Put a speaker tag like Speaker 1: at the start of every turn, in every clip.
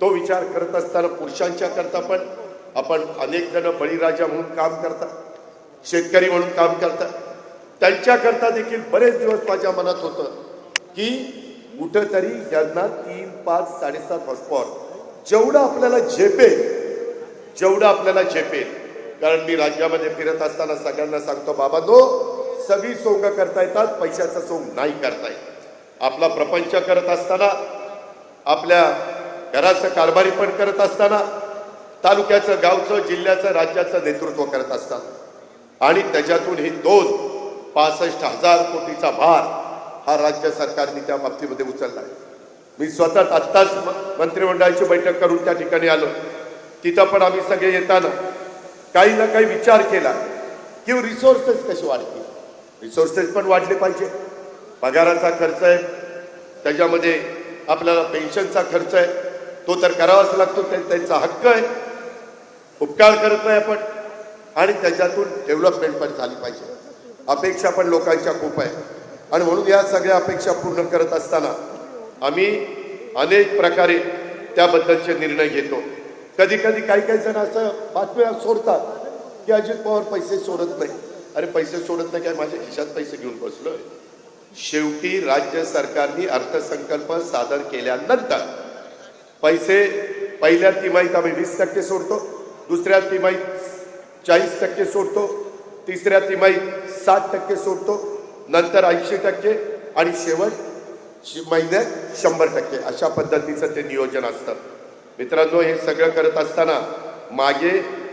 Speaker 1: तो विचार करत असताना पुरुषांच्या करता पण आपण अनेक जण बळीराजा म्हणून काम करतात शेतकरी म्हणून काम करतात. त्यांच्याकरता देखील बरेच दिवस माझ्या मनात होतं की कुठंतरी यांना तीन पाच साडेसात हॉस्पॉर जेवढं आपल्याला झेपेल जेवढं आपल्याला झेपेल. कारण मी राज्यामध्ये फिरत असताना सगळ्यांना सांगतो बाबा तो सगळी सोंग करता येतात पैशाचा सोंग नाही करता येत. आपला प्रपंच करत असताना आपल्या घराचं कारभारी पण करत असताना तालुक्याचं गावचं जिल्ह्याचं राज्याचं नेतृत्व करत असतात. आणि त्याच्यातून ही दोन पासष्ट हजार कोटीचा भार हा राज्य सरकारने त्या बाबतीमध्ये उचलला आहे. मी स्वतः आत्ताच म- मंत्रिमंडळाची बैठक करून त्या ठिकाणी आलो. तिथं पण आम्ही सगळे येताना काही ना काही विचार केला की रिसोर्सेस कसे वाढतील? रिसोर्सेस पण वाढले पाहिजे. पगाराचा खर्च आहे. त्याच्यामध्ये आपल्याला पेन्शनचा खर्च आहे. तो तर करावाच लागतो त्यांचा हक्क आहे. उपकार करत नाही आपण. आणि त्याच्यातून डेव्हलपमेंट पण झाली पाहिजे. अपेक्षा पण लोकांच्या खूप आहे. आणि म्हणून या सगळ्या अपेक्षा पूर्ण करत असताना आम्ही अनेक प्रकारे त्याबद्दलचे निर्णय घेतो. कधी कधी काही काही जण असं बातम्या सोडतात की अजित पवार पैसे सोडत नाही. अरे पैसे सोडत नाही काय? माझ्या खिशात पैसे घेऊन बसलोय. शेवटी राज्य सरकारने अर्थसंकल्प सादर केल्यानंतर पैसे पहिल्या तिमाहीत आम्ही वीस टक्के सोडतो दुसऱ्या तिमाहीत चाळीस टक्के सोडतो तिसऱ्या तिमाहीत साठ टक्के सोडतो नंतर ऐंशी टक्के आणि शेवट महिन्यात शंभर टक्के. अशा पद्धतीचं ते नियोजन असतं. मित्रांनो हे सगळं करत असताना मागे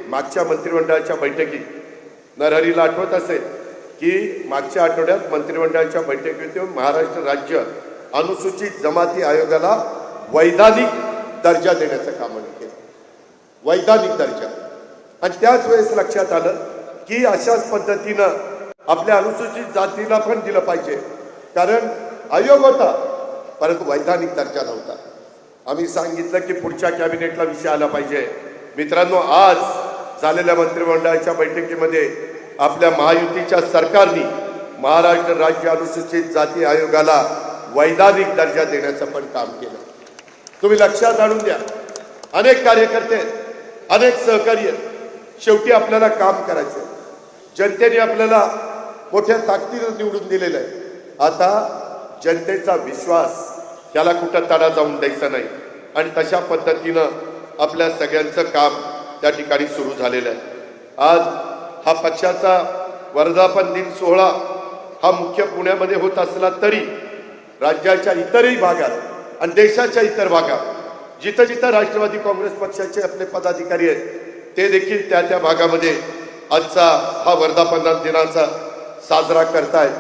Speaker 1: मागच्या मंत्रिमंडळाच्या बैठकीत नरहरीला आठवत असेल की मागच्या आठवड्यात मंत्रिमंडळाच्या बैठकीत महाराष्ट्र राज्य अनुसूचित जमाती आयोगाला वैधानिक दर्जा देण्याचं काम आम्ही केलं. वैधानिक दर्जा. आणि त्याच वेळेस लक्षात आलं की अशाच पद्धतीनं आपल्या अनुसूचित जातीला पण दिलं पाहिजे. कारण आयोग होता परंतु वैधानिक दर्जा नव्हता. आम्ही सांगितलं की पुढच्या कॅबिनेटला विषय आला पाहिजे. मित्रांनो आज झालेल्या मंत्रिमंडळाच्या बैठकीमध्ये आपल्या महायुतीच्या सरकारने महाराष्ट्र राज्य अनुसूचित जाती आयोगाला वैधानिक दर्जा देण्याचं पण काम केलं. तुम्ही लक्षात आणून द्या अनेक कार्यकर्ते आहेत, अनेक सहकार्य आहेत. शेवटी आपल्याला काम करायचं आहे. जनतेने आपल्याला मोठ्या ताकदीनं निवडून दिलेलं आहे आता जनतेचा विश्वास त्याला कुठं तडा जाऊन द्यायचा नाही आणि तशा पद्धतीनं आपल्या सगळ्यांचं काम त्या ठिकाणी सुरू झालेलं आहे आज हा पक्षाचा वर्धापन दिन सोहळा हा मुख्य पुण्यामध्ये होत असला तरी राज्याच्या इतरही भागात आणि देशाच्या इतर भागात जिथं जिथं राष्ट्रवादी काँग्रेस पक्षाचे आपले पदाधिकारी आहेत ते देखील त्या त्या भागामध्ये आजचा हा वर्धापन दिनाचा साजरा करतायत.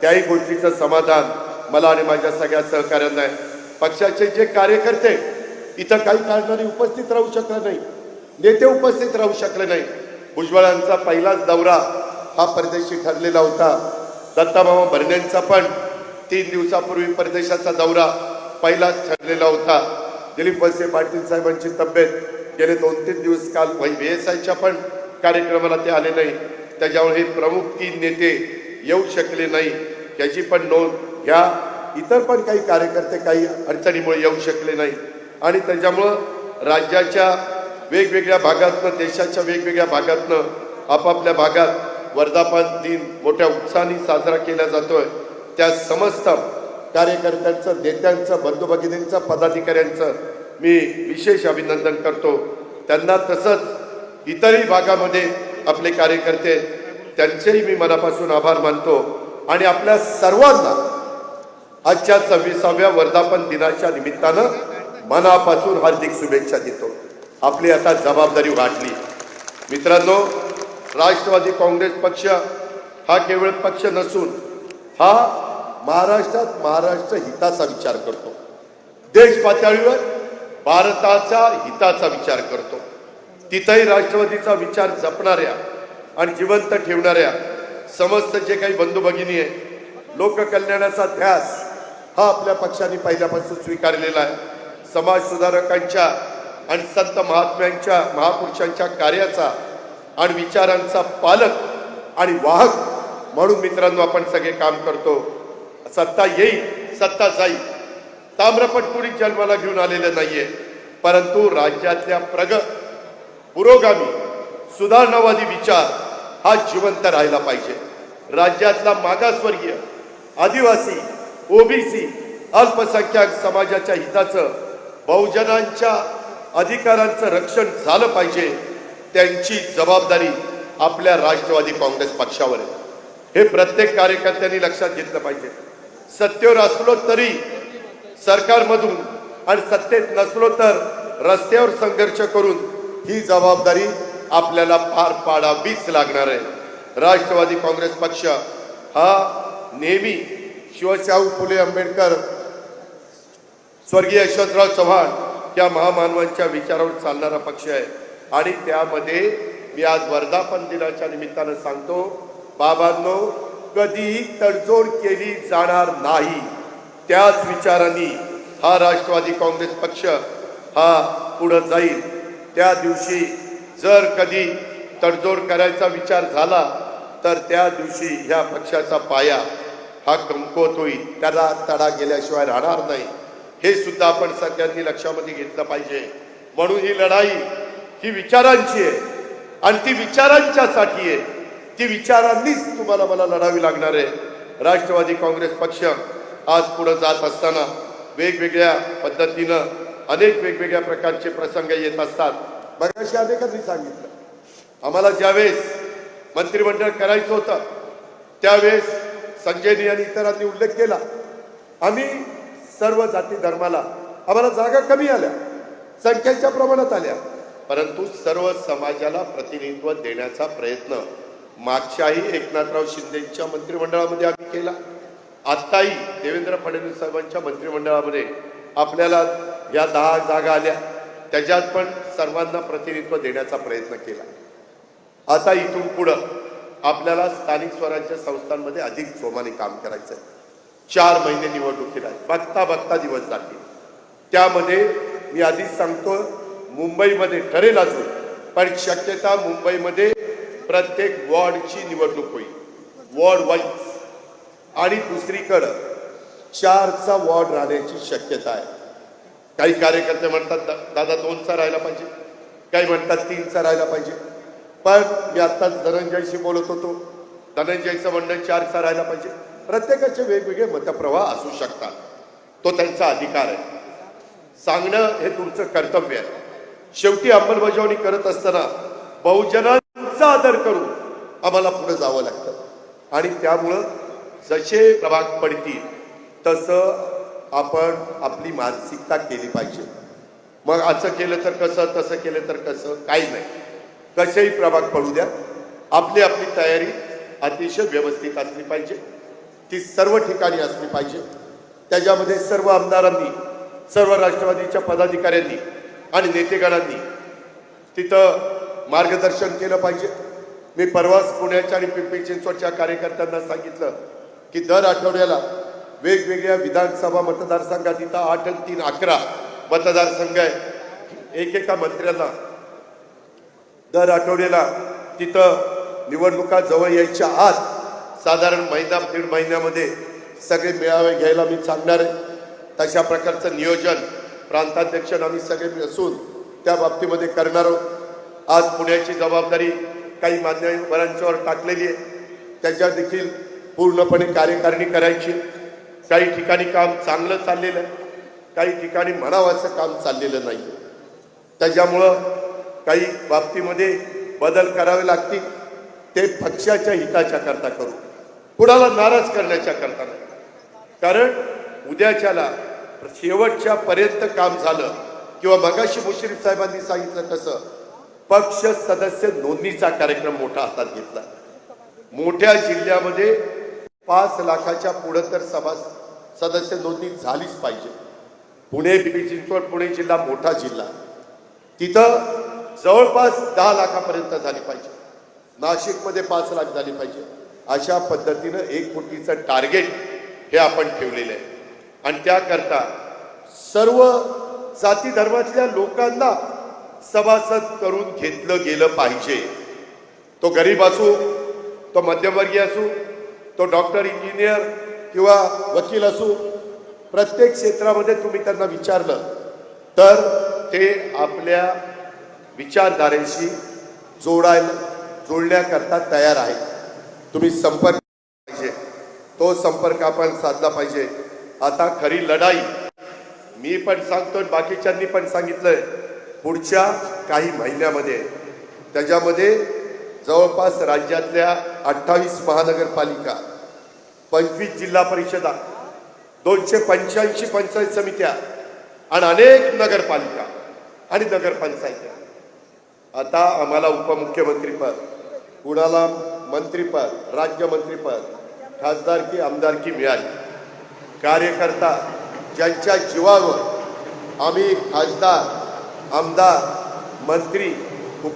Speaker 1: त्याही गोष्टीचं समाधान मला आणि माझ्या सगळ्या सहकाऱ्यांना आहे. पक्षाचे जे कार्यकर्ते इथं काही कारणाने उपस्थित राहू शकले नाही नेते उपस्थित राहू शकले नाही. भुजबळांचा पहिलाच दौरा हा परदेशी ठरलेला होता. दत्तामामा भरणेंचा पण तीन दिवसापूर्वी परदेशाचा दौरा पहिलाच ठरलेला होता. दिलीप वळसे पाटील साहेबांची तब्येत. गेले दोन तीन दिवस काल व्ही एस आयच्या पण कार्यक्रमाला ते आले नाही. त्याच्यामुळे हे प्रमुख तीन नेते येऊ शकले नाही. याची पण नोंद घ्या इतर पण काही कार्यकर्ते काही अडचणीमुळे येऊ शकले नाही. आणि त्याच्यामुळं राज्याच्या वेगवेगळ्या भागातनं देशाच्या वेगवेगळ्या भागातनं आपापल्या भागात वर्धापन दिन मोठ्या उत्साहाने साजरा केला जातोय. त्या समस्त कार्यकर्त्यांचं नेत्यांचं बंधू भगिनींचं पदाधिकाऱ्यांचं मी विशेष अभिनंदन करतो. त्यांना तसंच इतरही भागामध्ये आपले कार्यकर्ते त्यांचेही मी मनापासून आभार मानतो. आणि आपल्या सर्वांना आजच्या सव्वीसाव्या वर्धापन दिनाच्या निमित्तानं मनापासून हार्दिक शुभेच्छा देतो. आपली आता जबाबदारी वाढली. मित्रांनो राष्ट्रवादी काँग्रेस पक्ष हा केवळ पक्ष नसून हा महाराष्ट्रात महाराष्ट्र हिताचा विचार करतो. देश पातळीवर भारताचा हिताचा विचार करतो. तिथंही राष्ट्रवादीचा विचार जपणाऱ्या आणि जिवंत ठेवणाऱ्या समस्त जे काही बंधू भगिनी आहे लोककल्याणाचा ध्यास हा आपल्या पक्षाने पहिल्यापासून स्वीकारलेला आहे. समाज सुधारकांच्या आणि संत महात्म्यांच्या महापुरुषांच्या कार्याचा आणि विचारांचा पालक आणि वाहक म्हणून मित्रांनो आपण सगळे काम करतो. सत्ता येईल सत्ता जाईल. ताम्रपट कुणी जन्माला घेऊन आलेलं नाहीये परंतु राज्यातल्या प्रग पुरोगामी सुधारणावादी विचार हा जिवंत राहिला पाहिजे. राज्यातला मागासवर्गीय आदिवासी ओबीसी अल्पसंख्याक समाजाच्या हिताचं बहुजनांच्या अधिकारांचं रक्षण झालं पाहिजे त्यांची जबाबदारी आपल्या राष्ट्रवादी काँग्रेस पक्षावर आहे. हे प्रत्येक कार्यकर्त्यांनी लक्षात घेतलं पाहिजे. सत्तेवर असलो तरी सरकारमधून आणि सत्तेत नसलो तर रस्त्यावर संघर्ष करून ही जबाबदारी आपल्याला पार पाडावीच लागणार आहे. राष्ट्रवादी काँग्रेस पक्ष हा नेहमी शिवशाहू फुले आंबेडकर स्वर्गीय यशवंतराव चव्हाण या महामानवांच्या विचारावर चालणारा पक्ष आहे. आणि त्यामध्ये मी आज वर्धापन दिनाच्या निमित्तानं सांगतो बाबांनो कधीही तडजोड केली जाणार नाही. त्याच विचारांनी हा राष्ट्रवादी काँग्रेस पक्ष हा पुढं जाईल. त्या दिवशी जर कधी तडजोड करायचा विचार झाला तर त्या दिवशी ह्या पक्षाचा पाया हा कमकुवत होईल त्याला तडा गेल्याशिवाय राहणार नाही. हे सुद्धा आपण सगळ्यांनी लक्षामध्ये घेतलं पाहिजे. म्हणून ही लढाई ही विचारांची आहे आणि ती विचारांच्यासाठी आहे. ती विचारांनीच तुम्हाला मला लढावी लागणार आहे. राष्ट्रवादी काँग्रेस पक्ष आज पुढं जात असताना वेगवेगळ्या पद्धतीनं अनेक वेगवेगळ्या प्रकारचे प्रसंग येत असतात. मगाशी अनेकांनी सांगितलं? आम्हाला ज्यावेळेस मंत्रिमंडळ करायचं होतं त्यावेळेस संजयनी आणि इतरांनी उल्लेख केला. आम्ही सर्व जाती धर्माला आम्हाला जागा कमी आल्या संख्येच्या प्रमाणात आल्या. परंतु सर्व समाजाला प्रतिनिधित्व देण्याचा प्रयत्न मागच्याही एकनाथराव शिंदेच्या मंत्रिमंडळामध्ये आम्ही केला. आत्ताही देवेंद्र फडणवीस साहेबांच्या मंत्रिमंडळामध्ये आपल्याला या दहा जागा आल्या. त्याच्यात पण सर्वांना प्रतिनिधित्व देण्याचा प्रयत्न केला. आता इथून पुढं आपल्याला स्थानिक स्वराज्य संस्थांमध्ये अधिक जोमाने काम करायचं आहे चार महिने निवडणुकीला आहे बघता बघता दिवस जातील. त्यामध्ये मी आधीच सांगतो मुंबईमध्ये ठरेल अजून. पण शक्यता मुंबईमध्ये प्रत्येक वॉर्डची निवडणूक होईल. Ward wise. आणि दुसरीकडं चारचा वॉर्ड राहण्याची शक्यता आहे. काही कार्यकर्ते म्हणतात "दा- दादा दोनचा राहायला पाहिजे. काही म्हणतात तीनचा राहायला पाहिजे. पण मी आत्ताच धनंजयशी बोलत होतो. धनंजयचं म्हणणं चारचा राहायला पाहिजे. प्रत्येकाचे वेगवेगळे मतप्रवाह असू शकतात. तो त्यांचा अधिकार आहे. सांगणं हे तुमचं कर्तव्य आहे. शेवटी अंमलबजावणी करत असताना त्यांचा आदर करून आम्हाला पुढे जावं लागतं. आणि त्यामुळं जसे प्रभाग पडतील तसं आपण आपली मानसिकता केली पाहिजे. मग असं केलं तर कसं तसं केलं तर कसं काही नाही. कसेही प्रभाग पडू द्या. आपली आपली तयारी अतिशय व्यवस्थित असली पाहिजे. ती सर्व ठिकाणी असली पाहिजे. त्याच्यामध्ये सर्व आमदारांनी सर्व राष्ट्रवादीच्या पदाधिकाऱ्यांनी आणि नेतेगणांनी तिथं मार्गदर्शन केलं पाहिजे. मी परवाच पुण्याच्या आणि पिंपरी चिंचवडच्या कार्यकर्त्यांना सांगितलं की दर आठवड्याला वेगवेगळ्या विधानसभा मतदारसंघात इथं आठ आणि तीन अकरा मतदारसंघ आहे एकेका मंत्र्यांना दर आठवड्याला तिथं निवडणुका जवळ यायच्या आत साधारण महिना दीड महिन्यामध्ये सगळे मेळावे घ्यायला मी सांगणार आहे. तशा प्रकारचं नियोजन प्रांताध्यक्ष आम्ही सगळे असून त्या बाबतीमध्ये करणार आहोत. आज पुण्याची जबाबदारी काही मान्यवरांच्यावर टाकलेली आहे. त्याच्या देखील पूर्णपणे कार्यकारिणी करायची. काही ठिकाणी काम चांगलं चाललेलं आहे. काही ठिकाणी म्हणावं असं काम चाललेलं नाही. त्याच्यामुळं काही बाबतीमध्ये बदल करावे लागतील. ते पक्षाच्या हिताच्या करता करू. कुणाला नाराज करण्याच्या करता नाही. कारण उद्याच्याला शेवटच्या पर्यंत काम झालं. किंवा मगाशी मुश्रीफ साहेबांनी सांगितलं कसं पक्ष सदस्य नोंदणीचा कार्यक्रम मोठा हातात घेतला. मोठ्या जिल्ह्यामध्ये पाच लाखाच्या पुढं तर सभा सदस्य नोंदणी झालीच पाहिजे. पुणे पिंपरी चिंचवड पुणे जिल्हा मोठा जिल्हा. तिथं जवळपास दहा लाखापर्यंत झाली पाहिजे. नाशिकमध्ये पाच लाख झाली पाहिजे. अशा पद्धतीनं एक कोटीचं टार्गेट हे आपण ठेवलेलं आहे. आणि त्याकरता सर्व जाती धर्मातल्या लोकांना सभासद करून घेतलं गेलं पाहिजे. तो गरीब असू तो मध्यमवर्गीय असू तो डॉक्टर इंजिनियर किंवा वकील असू प्रत्येक क्षेत्रामध्ये तुम्ही त्यांना विचारलं तर ते आपल्या विचारधारेशी जोडायला जोडण्याकरता तयार आहे तुम्ही संपर्क पाहिजे. तो संपर्क आपण साधला पाहिजे. आता खरी लढाई मी पण सांगतोय बाकीच्यांनी पण सांगितलंय. पुढच्या काही महिन्यामध्ये त्याच्यामध्ये जवळपास राज्यातल्या अठ्ठावीस महानगरपालिका पंचवीस जिल्हा परिषदा दोनशे पंच्याऐंशी पंचायत समित्या आणि अनेक नगरपालिका आणि नगरपंचायत्या. आता आम्हाला उपमुख्यमंत्रीपद कुणाला मंत्रीपद राज्यमंत्रीपद खासदारकी आमदारकी मिळाली. कार्यकर्ता ज्यांच्या जीवावर आम्ही खासदार आमदार मंत्री